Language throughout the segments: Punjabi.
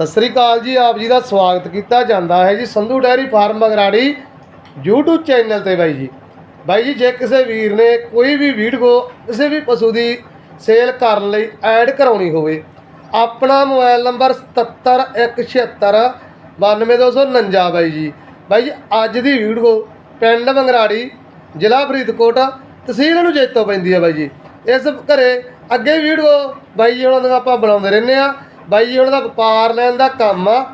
ਸਤਿ ਸ੍ਰੀ ਅਕਾਲ ਜੀ, ਆਪ ਜੀ ਦਾ ਸਵਾਗਤ ਕੀਤਾ ਜਾਂਦਾ ਹੈ ਜੀ Sandhu dairy farm Magrari YouTube channel ਤੇ ਬਾਈ ਜੀ। ਬਾਈ ਜੀ, ਜੇ ਕਿਸੇ ਵੀਰ ਨੇ ਕੋਈ ਵੀ ਵੀਡੀਓ, ਕਿਸੇ ਵੀ ਪਸ਼ੂ ਦੀ ਸੇਲ ਕਰਨ ਲਈ ਐਡ ਕਰਾਉਣੀ ਹੋਵੇ, ਆਪਣਾ ਮੋਬਾਈਲ ਨੰਬਰ 77176 92249 ਬਾਈ ਜੀ। ਬਾਈ ਜੀ, ਅੱਜ ਦੀ ਵੀਡੀਓ ਪਿੰਡ ਬੰਗਰਾੜੀ ਜ਼ਿਲ੍ਹਾ ਫਰੀਦਕੋਟ, ਤਹਿਸੀਲ ਨੂੰ ਜੇਤੋਂ ਪੈਂਦੀ ਹੈ ਬਾਈ ਜੀ। ਇਸ ਘਰੇ ਅੱਗੇ ਵੀਡੀਓ ਬਾਈ ਜੀ, ਉਹਨਾਂ ਨੂੰ ਆਪਾਂ ਬਣਾਉਂਦੇ ਰਹਿੰਦੇ ਆ ਬਾਈ ਜੀ ਉਹਨਾਂ ਦਾ ਵਪਾਰ ਲੈਣ ਦਾ ਕੰਮ ਆ।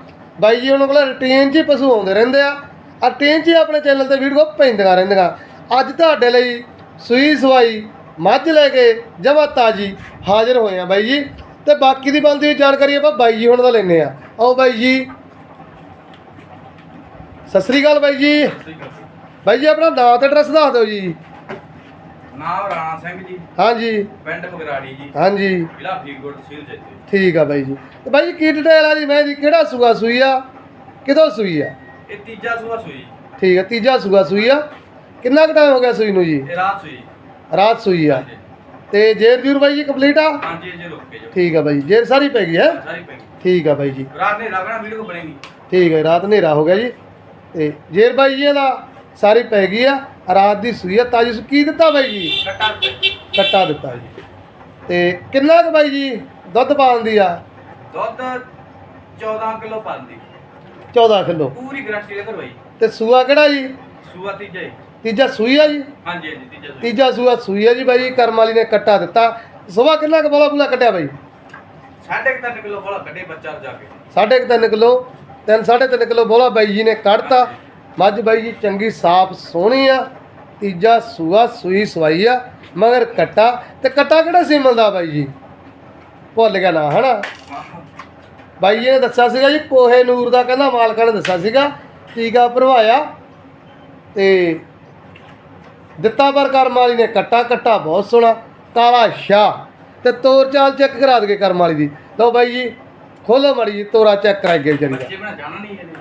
ਬਾਈ ਜੀ ਉਹਨਾਂ ਕੋਲ ਰੁਟੀਨ 'ਚ ਹੀ ਪਸ਼ੂ ਆਉਂਦੇ ਰਹਿੰਦੇ ਆ। ਆ ਰੁਟੀਨ 'ਚ ਹੀ ਆਪਣੇ ਚੈਨਲ ਤੇ ਵੀਡੀਓ ਪੈਂਦੀਆਂ ਰਹਿੰਦੀਆਂ। ਅੱਜ ਤੁਹਾਡੇ ਲਈ ਸੂਈ ਸਵਾਈ ਮੱਝ ਲੈ ਕੇ ਜਮਾ ਤਾਜੀ ਹਾਜ਼ਰ ਹੋਏ ਆ ਬਾਈ ਜੀ। ਤੇ ਬਾਕੀ ਦੀ ਬੰਦੀ ਜਾਣਕਾਰੀ ਆਪਾਂ ਬਾਈ ਜੀ ਹੁਣ ਦਾ ਲੈਨੇ ਆ। ਆਓ ਬਾਈ ਜੀ। ਸਤਿ ਸ੍ਰੀ ਅਕਾਲ ਬਾਈ ਜੀ। ਬਾਈ ਜੀ ਆਪਣਾ ਨਾਮ ਤੇ ਐਡਰੈਸ ਦੱਸ ਦਿਓ ਜੀ। ਨਾਮ ਰਾਣਾ ਸਿੰਘ ਜੀ। ਹਾਂਜੀ। ਪਿੰਡ ਬਗਰਾੜੀ ਜੀ। ਹਾਂਜੀ। ਜ਼ਿਲ੍ਹਾ ਫਰੀਦਕੋਟ ਤਹਿਸੀਲ ਜੈਤੇ ਠੀਕ ਆ ਬਾਈ ਜੀ। ਤੇ ਬਾਈ ਜੀ ਕੀ ਡਿਟੇਲ ਆ ਜੀ? ਮੈਂ ਜੀ ਕਿਹੜਾ ਸੂਆ ਸੂਈ ਆ? ਕਿਦੋਂ ਸੂਈ ਆ? ਇਹ ਤੀਜਾ ਸੂਆ ਸੂਈ। ਠੀਕ ਆ ਤੀਜਾ ਸੂਆ ਸੂਈ ਆ। ਕਿੰਨਾ ਕੁ ਟਾਈਮ ਹੋ ਗਿਆ ਸੂਈ ਨੂੰ ਜੀ? ਇਹ ਰਾਤ ਸੂਈ। ਰਾਤ ਸੂਈ ਆ। ਹਾਂਜੀ। ਤੇ ਜੇਰ ਜੂਰ ਬਾਈ ਜੀ ਕੰਪਲੀਟ ਆ? ਹਾਂਜੀ ਇਹ ਜੇ ਰੁਕ ਕੇ ਜੋ। ਠੀਕ ਆ ਬਾਈ ਜੇਰ ਸਾਰੀ ਪੈ ਗਈ ਹੈ? ਸਾਰੀ ਪੈ ਗਈ। ਠੀਕ ਆ ਬਾਈ ਜੀ। ਰਾਤ ਨੇ ਰਗਣਾ ਵੀਡੀਓ ਬਣੇਗੀ ਠੀਕ ਹੈ ਰਾਤ ਹਨੇਰਾ ਹੋ ਗਿਆ ਜੀ। ਤੇ ਜੇਰ ਬਾਈ ਜੀ ਦਾ ਸਾਰੀ ਪੈ ਗਈ ਆ। ਰਾਤ ਦੀ ਸੂਈ ਆ ਤਾਜੀ ਸੂ ਕੀ ਦਿੱਤਾ ਬਾਈ ਜੀ? ਕੱਟਾ ਦਿੱਤਾ ਜੀ। ਤੇ ਕਿੰਨਾ ਕੁ ਬਾਈ ਜੀ ਦੁੱਧ ਪਾਉਂਦੀ ਆ? ਦੁੱਧ 14 ਕਿਲੋ ਪਾਉਂਦੀ 14 ਕਿਲੋ। ਪੂਰੀ ਗਰੰਟੀ ਲੈ ਕਰਵਾਈ। ਤੇ ਸੂਆ ਕਿਹੜਾ ਜੀ? ਸੂਆ ਤੀਜਾ ਹੀ ਤੀਜਾ ਸੂਈ ਆ ਜੀ? ਹਾਂਜੀ ਹਾਂਜੀ ਤੀਜਾ ਸੂਈ। ਤੀਜਾ ਸੂਆ ਸੂਈ ਆ ਜੀ ਬਾਈ ਕਰਮ ਵਾਲੀ ਨੇ ਕੱਟਾ ਦਿੱਤਾ। ਸਵਾ ਕਿੰਨਾ ਕੁ ਬੋਲਾ ਬੁਲਾ ਕੱਟਿਆ ਬਾਈ? ਸਾਢੇ ਕੁ ਤਿੰਨ ਕਿਲੋ ਬੋਲਾ ਕੱਢੇ ਬੱਚਾ ਜਾ ਕੇ। ਸਾਢੇ ਕੁ ਤਿੰਨ ਕਿਲੋ ਤਿੰਨ ਸਾਢੇ ਤਿੰਨ ਕਿਲੋ ਬੋਲਾ ਬਾਈ ਜੀ ਨੇ ਕੱਢਤਾ। ਮੱਝ ਬਾਈ ਜੀ ਚੰਗੀ ਸਾਫ਼ ਸੋਹਣੀ ਆ, ਤੀਜਾ ਸੂਆ ਸੂਈ ਸਵਾਈ ਆ, ਮਗਰ ਕੱਟਾ, ਤੇ ਕੱਟਾ ਕਿਹੜਾ ਸੀਮਲ ਦਾ ਬਾਈ ਜੀ? ਭੁੱਲ ਗਿਆ ਨਾ, ਹਨਾ? ਬਾਈ ਜੀ ਨੇ ਦੱਸਿਆ ਸੀਗਾ ਜੀ, ਕੋਹੇ ਨੂਰ ਦਾ ਕਹਿੰਦਾ, ਮਾਲਕਾਂ ਨੇ ਦੱਸਿਆ ਸੀਗਾ, ਟੀਕਾ ਭਰਵਾਇਆ, ਤੇ ਦਿੱਤਾ ਪਰ ਕਰਮ ਵਾਲੀ ਨੇ ਕੱਟਾ ਕੱਟਾ ਬਹੁਤ ਸੋਹਣਾ, ਕਾਲਾ ਸ਼ਾਹ, ਤੇ ਤੋਰ ਚਾਲ ਚੈੱਕ ਕਰਾ ਦਗੇ ਕਰਮ ਵਾਲੀ ਦੀ। ਲਓ ਬਾਈ ਜੀ, ਖੋਲੋ ਮੜੀ ਜੀ ਤੋਰਾ ਚੈੱਕ ਕਰਾਈਏ ਵਿਚਾਰੀ ਦਾ। ਬੱਚੇ ਬਣਾ ਜਾਣਾ ਨਹੀਂ ਇਹਨੇ।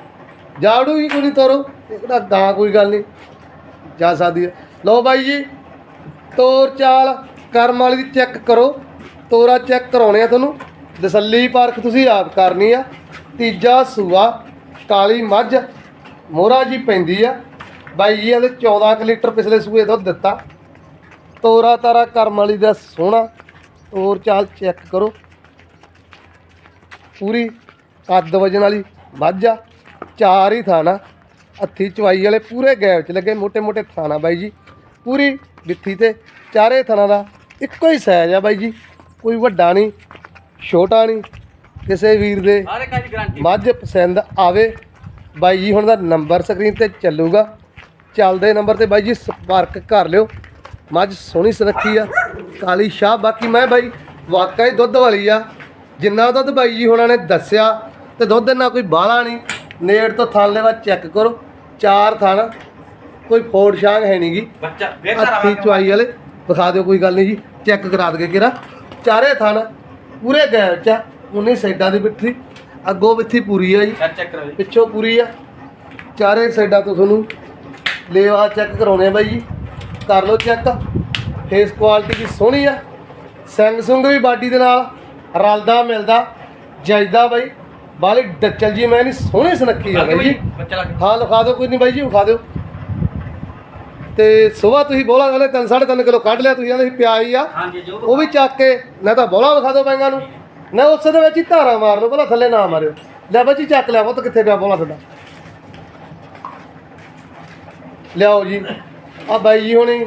ਜਾੜੂ ਹੀ ਕੋਈ ਨਹੀਂ ਤੋਰੋ, ਇਹਦਾ ਗਾਂ ਕੋਈ ਗੱਲ ਨਹੀਂ ਜਾ ਸਕਦੀ ਹੈ। ਲਓ ਬਾਈ ਜੀ, ਤੋਰ ਚਾਲ ਕਰਮ ਵਾਲੀ ਦੀ ਚੈੱਕ ਕਰੋ। ਤੋਰਾ ਚੈੱਕ ਕਰਾਉਣੇ ਆ ਤੁਹਾਨੂੰ। ਦਸੱਲੀ ਪਾਰਕ ਤੁਸੀਂ ਆਪ ਕਰਨੀ ਆ। ਤੀਜਾ ਸੂਆ, ਕਾਲੀ ਮੱਝ, ਮੋਹਰਾ ਜੀ ਪੈਂਦੀ ਆ। ਬਾਈ ਜੀ, ਇਹਦੇ 14 ਕੁ ਲੀਟਰ ਪਿਛਲੇ ਸੂਏ ਤੋਂ ਦਿੱਤਾ। ਤੋਰਾ ਤਾਰਾ ਕਰਮ ਵਾਲੀ ਦਾ ਸੋਹਣਾ। ਤੋਰ ਚਾਲ ਚੈੱਕ ਕਰੋ। ਪੂਰੀ ਕੱਦ ਵਜਨ ਵਾਲੀ ਮੱਝ ਆ। ਚਾਰ ਹੀ ਥਾਣਾ। ਹੱਥੀ ਚਵਾਈ ਵਾਲੇ ਪੂਰੇ ਗੈਪ 'ਚ ਲੱਗੇ ਮੋਟੇ ਮੋਟੇ ਥਾਣਾ ਬਾਈ ਜੀ। ਪੂਰੀ ਵਿੱਥੀ ਤੇ ਚਾਰੇ ਥਾਣਾ ਦਾ ਇੱਕੋ ਹੀ ਸਾਈਜ਼ ਆ ਬਾਈ ਜੀ। ਕੋਈ ਵੱਡਾ ਨਹੀਂ ਛੋਟਾ ਨਹੀਂ ਕਿਸੇ ਵੀਰ ਦੇ ਮੱਝ ਪਸੰਦ ਆਵੇ ਬਾਈ ਜੀ ਹੁਣ ਦਾ ਨੰਬਰ ਸਕਰੀਨ ਤੇ ਚੱਲੂਗਾ। ਚੱਲਦੇ ਨੰਬਰ ਤੇ ਬਾਈ ਜੀ ਸੰਪਰਕ ਕਰ ਲਿਓ। ਮੱਝ ਸੋਹਣੀ ਸੁਰੱਖੀ ਆ ਕਾਲੀ ਸ਼ਾਹ। ਬਾਕੀ ਮੈਂ ਬਾਈ ਵਾਕਈ ਦੁੱਧ ਵਾਲੀ ਆ। ਜਿੰਨਾ ਦੁੱਧ ਬਾਈ ਜੀ ਹੁਣਾਂ ਨੇ ਦੱਸਿਆ ਤੇ ਦੁੱਧ ਨਾ ਕੋਈ ਬਾਹਲਾ ਨਹੀਂ। ਨੇੜ ਤੋਂ ਥਣ ਲੈਵਾ ਚੈੱਕ ਕਰੋ। ਚਾਰ ਥਣ ਕੋਈ ਫੋੜ ਸ਼ਾਂਗ ਹੈ ਨਹੀਂਗੀ ਬੱਚਾ ਘਰ ਹੱਥੀ ਚਵਾਈ ਵਾਲੇ ਵਿਖਾ ਦਿਓ ਕੋਈ ਗੱਲ ਨਹੀਂ ਜੀ। ਚੈੱਕ ਕਰਾ ਦਗੇ ਕਿਰਾ ਚਾਰੇ ਥਣ ਪੂਰੇ ਗੈਰ ਚ ਉਨੀ ਸਾਈਡਾਂ ਦੀ ਬਿੱਠੀ ਅੱਗੋਂ ਬਿੱਥੀ ਪੂਰੀ ਆ ਜੀ। ਚੈੱਕ ਚੈੱਕ ਕਰੋ ਜੀ। ਪਿੱਛੋਂ ਪੂਰੀ ਆ। ਚਾਰੇ ਸਾਈਡਾਂ ਤੋਂ ਤੁਹਾਨੂੰ ਲੇਵਾ ਚੈੱਕ ਕਰਾਉਣੇ ਆ ਬਾਈ ਜੀ। ਕਰ ਲਓ ਚੈੱਕ ਫੇਸ ਕੁਆਲਿਟੀ ਵੀ ਸੋਹਣੀ ਆ। ਸੰਗ ਸੁੰਗ ਵੀ ਬਾਡੀ ਦੇ ਨਾਲ ਰਲਦਾ ਮਿਲਦਾ। ਜਜਦਾ ਬਾਈ। ਬਾਲੀ ਡੱਚਲ ਜੀ ਮੈਂ ਨਹੀਂ ਸੋਹਣੀ ਸੁਨੱਖੀ ਆ ਬਾਈ ਜੀ। ਬੱਚਾ ਲੱਗ ਹਾਂ ਲਿਖਾ ਦਿਓ ਕੋਈ ਨਹੀਂ ਬਾਈ ਜੀ ਵਿਖਾ ਦਿਓ। ਤੇ ਸਵੇਰ ਤੁਸੀਂ ਬੋਲਾ ਵਾਲੇ 3 3.5 ਕਿਲੋ ਕੱਢ ਲਿਆ ਤੁਸੀਂ ਕਹਿੰਦੇ ਸੀ ਪਿਆ ਹੀ ਆ। ਹਾਂਜੀ ਜੋ ਉਹ ਵੀ ਚੱਕ ਕੇ ਨਾ ਤਾਂ ਬੋਲਾ ਵਿਖਾ ਦਿਓ ਬੈਂਗਾਂ ਨੂੰ। ਨਾ ਉਸ ਦੇ ਵਿੱਚ ਹੀ ਧਾਰਾ ਮਾਰ ਲਓ ਭਲਾ ਥੱਲੇ ਨਾ ਮਾਰਿਓ। ਲੈ ਬੱਚੀ ਚੱਕ ਲਿਆ ਪੁੱਤ ਕਿੱਥੇ ਪਿਆ ਬੋਲਾ ਤੁਹਾਡਾ? ਲਿਆਓ ਜੀ। ਆ ਬਾਈ ਜੀ ਹੁਣੀ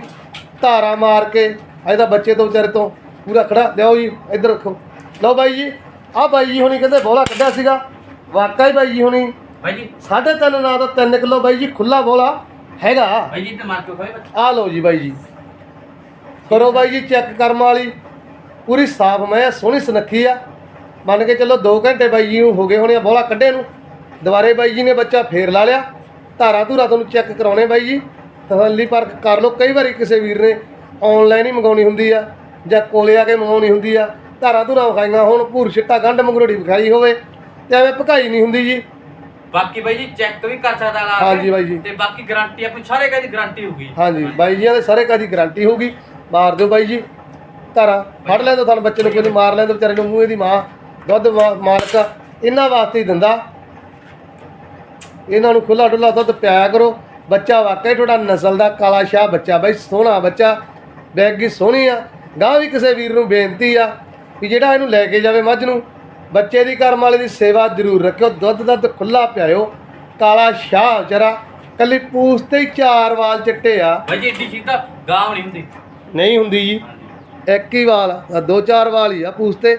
ਧਾਰਾ ਮਾਰ ਕੇ ਇਹਦਾ ਬੱਚੇ ਤੋਂ ਵਿਚਾਰੇ ਤੋਂ ਪੂਰਾ ਖੜਾ। ਲਿਆਓ ਜੀ ਇੱਧਰ ਰੱਖੋ। ਲਓ ਬਾਈ ਜੀ ਆ ਬਾਈ ਜੀ ਹੁਣੀ ਕਹਿੰਦੇ ਬੋਲਾ ਕੱਢਿਆ ਸੀਗਾ। ਵਾਕਈ ਬਾਈ ਜੀ ਹੁਣੀ। ਭਾਈ ਜੀ। ਸਾਢੇ ਤਿੰਨ ਨਾ ਤਾਂ 3 ਕਿਲੋ ਬਾਈ ਜੀ ਖੁੱਲਾ ਬੋਲਾ ਹੈਗਾ। ਭਾਈ ਜੀ ਤੇ ਮਾਰ ਕੇ ਖਾਏ ਬੱਚਾ। ਆ ਲਓ ਜੀ ਬਾਈ ਜੀ। ਕਰੋ ਬਾਈ ਜੀ ਚੈੱਕ ਕਰਮ ਵਾਲੀ। ਪੂਰੀ ਸਾਫ਼ ਮੈਂ ਸੋਹਣੀ ਸੁਨੱਖੀ ਆ। ਮੰਨ ਕੇ ਚੱਲੋ 2 ਘੰਟੇ ਬਾਈ ਜੀ ਨੂੰ ਹੋ ਗਏ ਹੋਣੇ ਆ ਬੋਲਾ ਕੱਢੇ ਨੂੰ। ਦੁਬਾਰੇ ਬਾਈ ਜੀ ਨੇ ਬੱਚਾ ਫੇਰ ਲਾ ਲਿਆ। ਧਾਰਾ ਧੂਰਾ ਤੁਹਾਨੂੰ ਚੈੱਕ ਕਰਾਉਣੇ ਬਾਈ ਜੀ। ਤਸੱਲੀ ਪਰਖ ਕਰ ਲਓ। ਕਈ ਵਾਰੀ ਕਿਸੇ ਵੀਰ ਨੇ ਆਨਲਾਈਨ ਹੀ ਮੰਗਾਉਣੀ ਹੁੰਦੀ ਆ ਜਾਂ ਕੋਲੇ ਆ ਕੇ ਮੰਗਾਉਣੀ ਹੁੰਦੀ ਆ। ਧਾਰਾ ਧੂਰਾ ਵਿਖਾਈਆਂ ਹੁਣ ਭੂਰ ਛਿੱਟਾ ਗੰਢ ਮੰਗਰੋੜੀ ਵਿਖਾਈ ਹੋਵੇ ਤੇ ਐਵੇਂ ਭਕਾਈ ਨਹੀਂ ਹੁੰਦੀ ਜੀ। ਬਾਕੀ ਬਾਈ ਜੀ ਚੈੱਕ ਵੀ ਕਰ ਸਕਦਾ ਲਾ ਕੇ। ਹਾਂਜੀ ਬਾਈ ਜੀ। ਤੇ ਬਾਕੀ ਗਾਰੰਟੀ ਆਪਣੀ ਸਾਰੇ ਕਾਜ ਗਾਰੰਟੀ ਹੋਊਗੀ? ਹਾਂਜੀ ਬਾਈ ਜੀਆਂ ਦੇ ਸਾਰੇ ਕਾਦੀ ਗਾਰੰਟੀ ਹੋਊਗੀ? ਮਾਰ ਦਿਓ ਬਾਈ ਜੀ ਧਾਰਾ ਫੜ ਲੈ ਤਾਂ ਤੁਹਾਨੂੰ ਬੱਚੇ ਨੂੰ ਕੋਈ ਮਾਰ ਲੈਂਦੇ ਵਿਚਾਰੇ ਨੂੰ ਮੂੰਹ ਦੀ ਮਾਂ ਦੁੱਧ ਮਾਲਕ ਇਹਨਾਂ ਵਾਸਤੇ ਹੀ ਦਿੰਦਾ। ਇਹਨਾਂ ਨੂੰ ਖੁੱਲਾ ਡੁੱਲਾ ਦੁੱਧ ਪਿਆਇਆ ਕਰੋ। ਬੱਚਾ ਵਾਕਈ ਤੁਹਾਡਾ ਨਸਲ ਦਾ ਕਾਲਾ ਸ਼ਾਹ ਬੱਚਾ ਬਾਈ ਸੋਹਣਾ ਬੱਚਾ ਬੈਗੀ ਸੋਹਣੀ ਆ। ਗਾਂ ਵੀ ਕਿਸੇ ਵੀਰ ਨੂੰ ਬੇਨਤੀ ਆ ਕਿ ਜਿਹੜਾ ਇਹਨੂੰ ਲੈ ਕੇ ਜਾਵੇ ਮੱਝ ਨੂੰ ਬੱਚੇ ਦੀ ਕਰਮ ਵਾਲੇ ਦੀ ਸੇਵਾ ਜ਼ਰੂਰ ਰੱਖਿਓ ਦੁੱਧ ਦੁੱਧ ਖੁੱਲਾ ਪਿਆਇਓ ਕਾਲਾ ਸ਼ਾਹ ਵਿਚਾਰਾ ਕੱਲੀ ਪੂਛ ਤੇ ਹੀ ਚਾਰ ਵਾਲ ਚਿੱਟੇ ਆ। ਜੀ ਏਡੀ ਤਾਂ ਗਾਂਵ ਨਹੀਂ ਹੁੰਦੀ। ਨਹੀਂ ਹੁੰਦੀ ਜੀ ਇੱਕ ਹੀ ਵਾਲ ਆ ਦੋ ਚਾਰ ਵਾਲ ਹੀ ਆ ਪੂਛ ਤੇ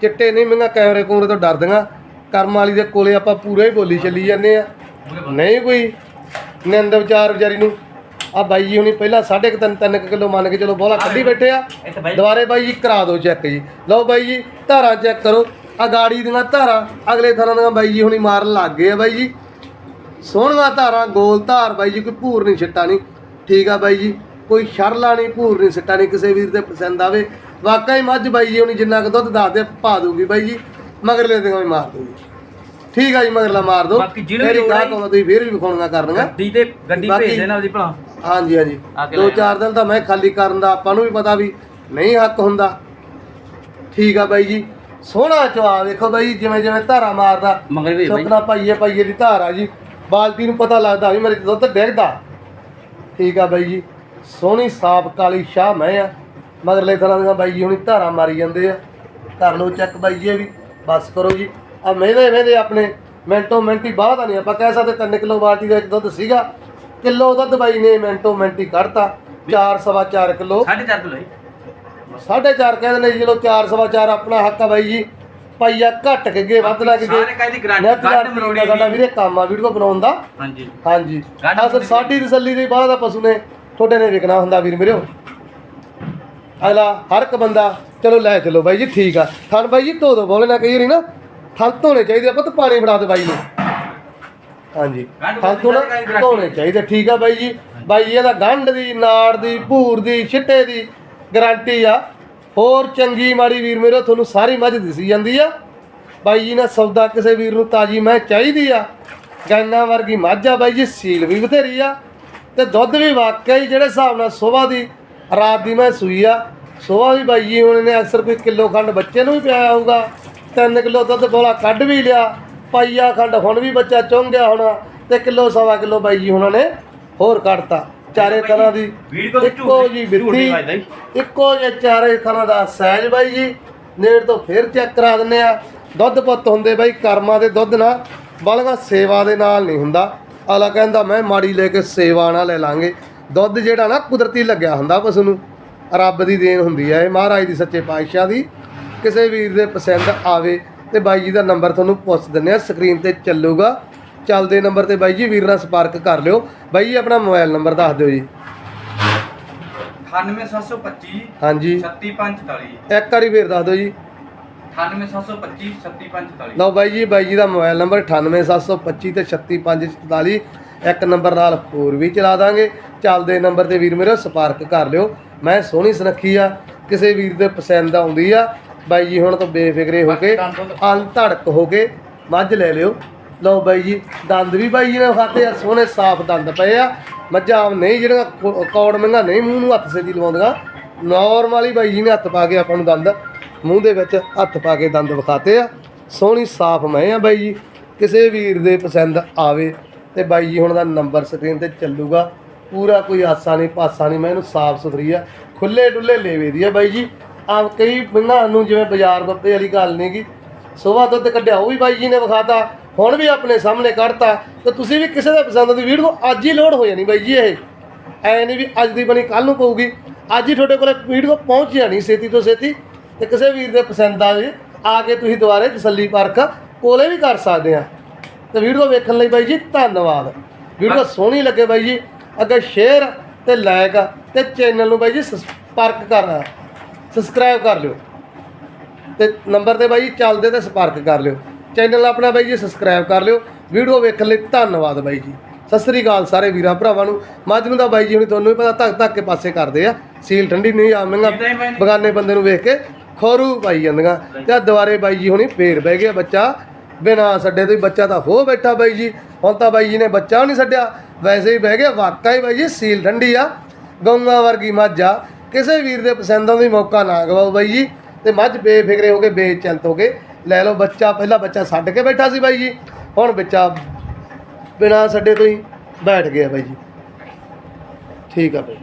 ਚਿੱਟੇ ਨਹੀਂ ਮਹਿੰਗਾ ਕੈਮਰੇ ਕੂਮਰੇ ਤੋਂ ਡਰਦੀਆਂ ਕਰਮ ਵਾਲੀ ਦੇ ਕੋਲੇ ਆਪਾਂ ਪੂਰਾ ਹੀ ਬੋਲੀ ਚੱਲੀ ਜਾਂਦੇ ਆ। ਨਹੀਂ ਕੋਈ ਨਿੰਦ ਵਿਚਾਰ ਵਿਚਾਰੀ ਨੂੰ। ਆ ਬਾਈ ਜੀ ਹੁਣੀ ਪਹਿਲਾਂ 3.5 3 ਕਿਲੋ ਮੰਨ ਕੇ ਚਲੋ ਬੋਲਾ ਕੱਢੀ ਬੈਠੇ ਆ। ਦੁਬਾਰੇ ਬਾਈ ਜੀ ਕਰਾ ਦਿਓ ਚੈੱਕ ਜੀ। ਲਓ ਬਾਈ ਜੀ ਧਾਰਾਂ ਚੈੱਕ ਕਰੋ। ਆ ਗਾੜੀ ਦੀਆਂ ਧਾਰਾਂ ਅਗਲੇ ਥਾਂ ਦੀਆਂ ਬਾਈ ਜੀ ਹੁਣੀ ਮਾਰਨ ਲੱਗ ਗਏ ਆ ਬਾਈ ਜੀ। ਸੋਹਣੀਆਂ ਧਾਰਾਂ ਗੋਲ ਧਾਰ ਬਾਈ ਜੀ ਕੋਈ ਭੂਰ ਨਹੀਂ ਛਿੱਟਾ ਨਹੀਂ ਠੀਕ ਆ ਬਾਈ ਜੀ ਕੋਈ ਸ਼ਰਲਾ ਨਹੀਂ ਭੂਰ ਨਹੀਂ ਛਿੱਟਾ ਨਹੀਂ ਕਿਸੇ ਵੀਰ ਦੇ ਪਸੰਦ ਆਵੇ। ਵਾਕਈ ਮੱਝ ਬਾਈ ਜੀ ਹੁਣੀ ਜਿੰਨਾ ਕੁ ਦੁੱਧ ਦੱਸਦੇ ਪਾ ਦੂਗੀ ਬਾਈ ਜੀ। ਮਗਰਲੇ ਦੀਆਂ ਵੀ ਮਾਰ ਦੂਗੀ ਠੀਕ ਆ ਜੀ ਮਗਰਲਾ ਮਾਰ ਦੋ। ਮੇਰੀ ਗਾਹ ਕੋਲ ਤੁਸੀਂ ਫੇਰ ਵੀ ਵਿਖਾਉਣੀਆਂ ਕਰਨੀਆਂ। ਗੱਡੀ ਤੇ ਗੱਡੀ ਭੇਜ ਦੇਣਾ ਉਹਦੀ ਭਲਾ। ਹਾਂਜੀ ਹਾਂਜੀ। ਆ ਕੇ ਦੋ ਚਾਰ ਦਿਨ ਤਾਂ ਮੈਂ ਖਾਲੀ ਕਰਨ ਦਾ ਆਪਾਂ ਨੂੰ ਵੀ ਪਤਾ ਵੀ ਨਹੀਂ ਹੱਕ ਹੁੰਦਾ। ਠੀਕ ਆ ਬਾਈ ਜੀ। ਸੋਹਣਾ ਚਵਾ ਵੇਖੋ ਬਾਈ ਜਿਵੇਂ ਜਿਵੇਂ ਧਾਰਾ ਮਾਰਦਾ। ਮੰਗਲ ਵੀ ਬਾਈ। ਸੁਪਨਾ ਪਾਈਏ ਪਾਈਏ ਦੀ ਧਾਰ ਜੀ। ਬਾਲਟੀ ਨੂੰ ਪਤਾ ਲੱਗਦਾ ਵੀ ਮੇਰੇ ਦੁੱਧ ਡਿੱਗਦਾ। ਠੀਕ ਆ ਬਾਈ ਜੀ। ਸੋਹਣੀ ਸਾਫ਼ ਕਾਲੀ ਸ਼ਾਹ ਮੈਂ ਆ। ਮਗਰਲੇ ਤਰ੍ਹਾਂ ਦੀਆਂ ਬਾਈ ਜੀ ਹੁਣੀ ਧਾਰਾ ਮਾਰੀ ਜਾਂਦੇ ਆ। ਕਰ ਲਓ ਚੈੱਕ ਬਾਈ ਜੀ ਇਹ ਵੀ। ਬਸ ਕਰੋ ਜੀ। ਆ ਮਹਿੰਦੇ ਮਹਿੰਦੇ ਆਪਣੇ ਮਿੰਟੋ ਮਿੰਟੀ ਬਾਅਦ ਆ ਨਹੀਂ ਆਪਾਂ ਕਹਿ ਸਕਦੇ 3 ਕਿਲੋ ਬਾਲਟੀ ਦੇ ਵਿੱਚ ਦੁੱਧ ਸੀਗਾ। ਕਿਲੋ ਦੁੱਧ ਬਾਈ ਨੇ ਮਿੰਟੋ ਮਿੰਟੀ ਕੱਢਤਾ। 4 ਸਵਾ 4 ਕਿਲੋ। 4.5 ਕਿਲੋ ਸਾਢੇ ਚਾਰ ਕਹਿੰਦੇ ਨੇ ਜੀ, ਚਲੋ 4 ਸਵਾ 4 ਆਪਣਾ ਹੱਕ ਆ ਬਾਈ ਜੀ। ਪਾਈਆ ਘੱਟ ਕੇ ਗਏ ਵੱਧ ਲੱਗ ਗਏ ਸਾਰੇ ਕਾਇਦੀ ਗਾਰੰਟੀ ਨੈਟ ਮਰੋੜੀ ਸਾਡਾ ਵੀਰੇ ਕੰਮ ਆ ਵੀਡੀਓ ਬਣਾਉਣ ਦਾ। ਹਾਂਜੀ। ਹਾਂਜੀ। ਅਸਲ ਸਾਡੀ ਤਸੱਲੀ ਦੇ ਬਾਅਦ ਆ ਪਸ਼ੂ ਨੇ ਤੁਹਾਡੇ ਨੇ ਵਿਕਣਾ ਹੁੰਦਾ ਵੀਰ ਮੇਰਿਓ। ਅਗਲਾ ਹਰ ਇੱਕ ਬੰਦਾ ਚਲੋ ਲੈ ਚਲੋ ਬਾਈ ਜੀ ਠੀਕ ਆ। ਥਣ ਬਾਈ ਜੀ ਧੋ ਦੋ ਬੋਲੇ ਨਾ ਕਈ ਵਾਰੀ ਨਾ ਥਣ ਧੋਣੇ ਚਾਹੀਦੇ ਆ ਪੁੱਤ ਪਾਣੀ ਫੜਾ ਦੇ ਬਾਈ ਨੂੰ। ਹਾਂਜੀ। ਗੰਢ ਥਣ ਤੋਂ ਨਾ ਧੋਣੇ ਚਾਹੀਦੇ ਠੀਕ ਆ ਬਾਈ ਜੀ? ਬਾਈ ਜੀ ਇਹਦਾ ਗੰਢ ਦੀ ਨਾੜ ਦੀ ਭੂਰ ਦੀ ਛਿੱਟੇ ਦੀ ਗਾਰੰਟੀ ਆ। ਹੋਰ ਚੰਗੀ ਮਾੜੀ ਵੀਰ ਮੇਰੋ ਤੁਹਾਨੂੰ ਸਾਰੀ ਮੱਝ ਦਿਸੀ ਜਾਂਦੀ ਆ। ਬਾਈ ਜੀ ਨੇ ਸੌਦਾ ਕਿਸੇ ਵੀਰ ਨੂੰ ਤਾਜੀ ਮੈਂ ਚਾਹੀਦੀ ਆ। ਗੈਨਾ ਵਰਗੀ ਮੱਝ ਆ ਬਾਈ ਜੀ ਸੀਲ ਵੀ ਬਥੇਰੀ ਆ। ਤੇ ਦੁੱਧ ਵੀ ਵਾਕਈ ਜਿਹੜੇ ਹਿਸਾਬ ਨਾਲ ਸਵੇਰ ਦੀ ਰਾਤ ਦੀ ਮੈਂ ਸੂਈ ਆ। ਸਵੇਰ ਵੀ ਬਾਈ ਜੀ ਹੁਣ ਨੇ ਅਕਸਰ ਕੋਈ ਕਿਲੋ ਖੰਡ ਬੱਚੇ ਨੂੰ ਵੀ ਪਿਆਇਆ ਹੋਊਗਾ। 3 ਕਿਲੋ ਦੁੱਧ ਬੋਲਾ ਕੱਢ ਵੀ ਲਿਆ। ਪਾਈਆ ਖੰਡ ਹੁਣ ਵੀ ਬੱਚਾ ਚੁੰਘ ਗਿਆ ਹੋਣਾ ਤੇ ਕਿਲੋ ਸਵਾ ਕਿਲੋ ਬਾਈ ਜੀ ਉਹਨਾਂ ਨੇ ਹੋਰ ਕੱਢਤਾ। ਚਾਰੇ ਤਰ੍ਹਾਂ ਦੀ ਇੱਕੋ ਜੀ ਬਿੱਤੀ ਜੀ ਇੱਕੋ ਜਿਹੇ ਚਾਰੇ ਥਾਂ ਦਾ ਸਾਈਜ਼ ਬਾਈ ਜੀ। ਨੇੜ ਤੋਂ ਫਿਰ ਚੈੱਕ ਕਰਾ ਦਿੰਨੇ ਆ। ਦੁੱਧ ਪੁੱਤ ਹੁੰਦੇ ਬਾਈ ਕਰਮਾਂ ਦੇ ਦੁੱਧ ਨਾ ਬਲਗਾ ਸੇਵਾ ਦੇ ਨਾਲ ਨਹੀਂ ਹੁੰਦਾ। ਅਗਲਾ ਕਹਿੰਦਾ ਮੈਂ ਮਾੜੀ ਲੈ ਕੇ ਸੇਵਾ ਨਾਲ ਲੈ ਲਾਂਗੇ। ਦੁੱਧ ਜਿਹੜਾ ਨਾ ਕੁਦਰਤੀ ਲੱਗਿਆ ਹੁੰਦਾ ਪਸ਼ੂ ਨੂੰ। ਰੱਬ ਦੀ ਦੇਣ ਹੁੰਦੀ ਹੈ ਇਹ ਮਹਾਰਾਜ ਦੀ ਸੱਚੇ ਪਾਤਸ਼ਾਹ ਦੀ। ਕਿਸੇ ਵੀਰ ਦੇ ਪਸੰਦ ਆਵੇ। ਤੇ ਬਾਈ ਜੀ ਦਾ ਨੰਬਰ ਤੁਹਾਨੂੰ ਪੁੱਛ ਦਿੰਨੇ ਆ ਸਕਰੀਨ ਤੇ ਚੱਲੂਗਾ। ਚੱਲਦੇ ਨੰਬਰ ਤੇ ਬਾਈ ਜੀ ਵੀਰ ਨਾਲ ਸੰਪਰਕ ਕਰ ਲਿਓ। ਬਾਈ ਜੀ ਆਪਣਾ ਮੋਬਾਈਲ ਨੰਬਰ ਦੱਸ ਦਿਓ ਜੀ। 98725 ਹਾਂਜੀ। 37544 ਇੱਕ ਵਾਰੀ ਫੇਰ ਦੱਸ ਦਿਓ ਜੀ। 98725 37544 ਲਓ ਬਾਈ ਜੀ ਬਾਈ ਜੀ ਦਾ ਮੋਬਾਈਲ ਨੰਬਰ 98725 ਤੇ 36544 ਇੱਕ ਨੰਬਰ ਨਾਲ ਹੋਰ ਵੀ ਚਲਾ ਦਾਂਗੇ। ਚੱਲਦੇ ਨੰਬਰ ਤੇ ਵੀਰ ਮੇਰੇ ਸੰਪਰਕ ਕਰ ਲਿਓ। ਮੈਂ ਸੋਹਣੀ ਸੁਨੱਖੀ ਆ। ਕਿਸੇ ਵੀਰ ਦੇ ਪਸੰਦ ਆਉਂਦੀ ਆ। ਬਾਈ ਜੀ ਹੁਣ ਤਾਂ ਬੇਫਿਕਰੇ ਹੋ ਕੇ ਅਨਧੜਕ ਹੋ ਕੇ ਮੱਝ ਲੈ ਲਿਓ। ਲਓ ਬਾਈ ਜੀ ਦੰਦ ਵੀ ਬਾਈ ਜੀ ਨੇ ਖਾਤੇ ਆ ਸੋਹਣੇ ਸਾਫ਼ ਦੰਦ ਪਏ ਆ। ਮੱਝਾਂ ਨਹੀਂ ਜਿਹੜੀਆਂ ਕੌ- ਕੌੜ ਮਹਿੰਗਾ ਨਹੀਂ ਮੂੰਹ ਨੂੰ ਹੱਥ ਸੇਦੀ ਲਵਾਉਂਦੀਆਂ। ਨਾਰਮਲੀ ਬਾਈ ਜੀ ਨੇ ਹੱਥ ਪਾ ਕੇ ਆਪਾਂ ਨੂੰ ਦੰਦ ਮੂੰਹ ਦੇ ਵਿੱਚ ਹੱਥ ਪਾ ਕੇ ਦੰਦ ਵਿਖਾਤੇ ਆ। ਸੋਹਣੀ ਸਾਫ਼ ਮੈਂ ਆ ਬਾਈ ਜੀ ਕਿਸੇ ਵੀਰ ਦੇ ਪਸੰਦ ਆਵੇ ਤੇ ਬਾਈ ਜੀ ਹੁਣ ਦਾ ਨੰਬਰ ਸਕਰੀਨ ਤੇ ਚੱਲੂਗਾ। ਪੂਰਾ ਕੋਈ ਆਸਾ ਨਹੀਂ ਪਾਸਾ ਨਹੀਂ ਮੈਂ ਇਹਨੂੰ ਸਾਫ਼ ਸੁਥਰੀ ਆ ਖੁੱਲੇ ਡੁੱਲੇ ਲੇਵੇ ਦੀ ਆ ਬਾਈ ਜੀ। ਆ ਕਈ ਪਿੰਗਾਂ ਨੂੰ ਜਿਵੇਂ ਬਾਜ਼ਾਰ ਬੱਬੇ ਵਾਲੀ ਗੱਲ ਨਹੀਂ ਗੀ। ਸੋਵਾ ਦੁੱਧ ਕੱਢਿਆ ਉਹ ਵੀ ਬਾਈ ਜੀ ਨੇ ਵਿਖਾਤਾ ਹੁਣ ਵੀ ਆਪਣੇ ਸਾਹਮਣੇ ਕੱਢਤਾ। ਤੇ ਤੁਸੀਂ ਵੀ ਕਿਸੇ ਦਾ ਪਸੰਦ ਦੀ ਵੀਡੀਓ ਅੱਜ ਹੀ ਲੋਡ ਹੋ ਜਾਣੀ ਬਾਈ ਜੀ ਇਹ। ਐ ਨਹੀਂ ਵੀ ਅੱਜ ਦੀ ਬਣੀ ਕੱਲ ਨੂੰ ਪਊਗੀ। ਅੱਜ ਹੀ ਤੁਹਾਡੇ ਕੋਲ ਵੀਡੀਓ ਪਹੁੰਚ ਜਾਣੀ ਛੇਤੀ ਤੋਂ ਛੇਤੀ। ਤੇ ਕਿਸੇ ਵੀਰ ਦੇ ਪਸੰਦ ਆਵੇ ਆ ਕੇ ਤੁਸੀਂ ਦੁਬਾਰੇ ਤਸੱਲੀ ਪਰਖ ਕੋਲੇ ਵੀ ਕਰ ਸਕਦੇ ਆ। ਤੇ ਵੀਡੀਓ ਵੇਖਣ ਲਈ ਬਾਈ ਜੀ ਧੰਨਵਾਦ। ਵੀਡੀਓ ਸੋਹਣੀ ਲੱਗੇ ਬਾਈ ਜੀ। ਅੱਗੇ ਸ਼ੇਅਰ ਤੇ ਲਾਈਕ ਤੇ ਚੈਨਲ ਨੂੰ ਬਾਈ ਜੀ ਸੰਪਰਕ ਕਰਨਾ ਸਬਸਕ੍ਰਾਈਬ ਕਰ ਲਿਓ। ਤੇ ਨੰਬਰ ਤੇ ਬਾਈ ਜੀ ਚੱਲਦੇ ਤੇ ਸੰਪਰਕ ਕਰ ਲਿਓ। ਚੈਨਲ ਆਪਣਾ ਬਾਈ ਜੀ ਸਬਸਕ੍ਰਾਈਬ ਕਰ ਲਿਓ। ਵੀਡੀਓ ਵੇਖਣ ਲਈ ਧੰਨਵਾਦ ਬਾਈ ਜੀ। ਸਤਿ ਸ੍ਰੀ ਅਕਾਲ ਸਾਰੇ ਵੀਰਾਂ ਭਰਾਵਾਂ ਨੂੰ। ਮੱਝ ਨੂੰ ਤਾਂ ਬਾਈ ਜੀ ਹੁਣੀ ਤੁਹਾਨੂੰ ਵੀ ਪਤਾ ਧੱਕ ਧੱਕ ਕੇ ਪਾਸੇ ਕਰਦੇ ਆ। ਸੀਲ ਠੰਡੀ ਨਹੀਂ ਆਵੇਂਗਾ ਬਗਾਨੇ ਬੰਦੇ ਨੂੰ ਵੇਖ ਕੇ ਖੋਰੂ ਪਾਈ ਜਾਂਦੀਆਂ। ਤੇ ਆ ਦੁਬਾਰੇ ਬਾਈ ਜੀ ਹੁਣੀ ਫੇਰ ਬਹਿ ਗਿਆ ਬੱਚਾ। ਬਿਨਾ ਛੱਡੇ ਤੋਂ ਬੱਚਾ ਤਾਂ ਹੋ ਬੈਠਾ ਬਾਈ ਜੀ। ਹੁਣ ਤਾਂ ਬਾਈ ਜੀ ਨੇ ਬੱਚਾ ਨਹੀਂ ਛੱਡਿਆ। ਵੈਸੇ ਹੀ ਬਹਿ ਗਿਆ। ਵਾਕਈ ਬਾਈ ਜੀ ਸੀਲ ਠੰਡੀ ਆ। ਗਊਆਂ ਵਰਗੀ ਮੱਝ ਆ। ਕਿਸੇ ਵੀਰ ਦੇ ਪਸੰਦ ਆਉਂਦੀ ਮੌਕਾ ਨਾ ਗਵਾਓ ਬਾਈ ਜੀ। ਤੇ ਮੱਝ ਬੇਫਿਕਰੇ ਹੋ ਕੇ ਬੇਚਿੰਤ ਹੋ ਕੇ ਲੈ ਲਓ ਬੱਚਾ, ਪਹਿਲਾਂ ਬੱਚਾ ਛੱਡ ਕੇ ਬੈਠਾ ਸੀ ਬਾਈ ਜੀ। ਹੁਣ ਬੱਚਾ ਬਿਨਾਂ ਛੱਡੇ ਤੋਂ ਹੀ ਬੈਠ ਗਿਆ ਬਾਈ ਜੀ। ਠੀਕ ਆ ਬਾਈ।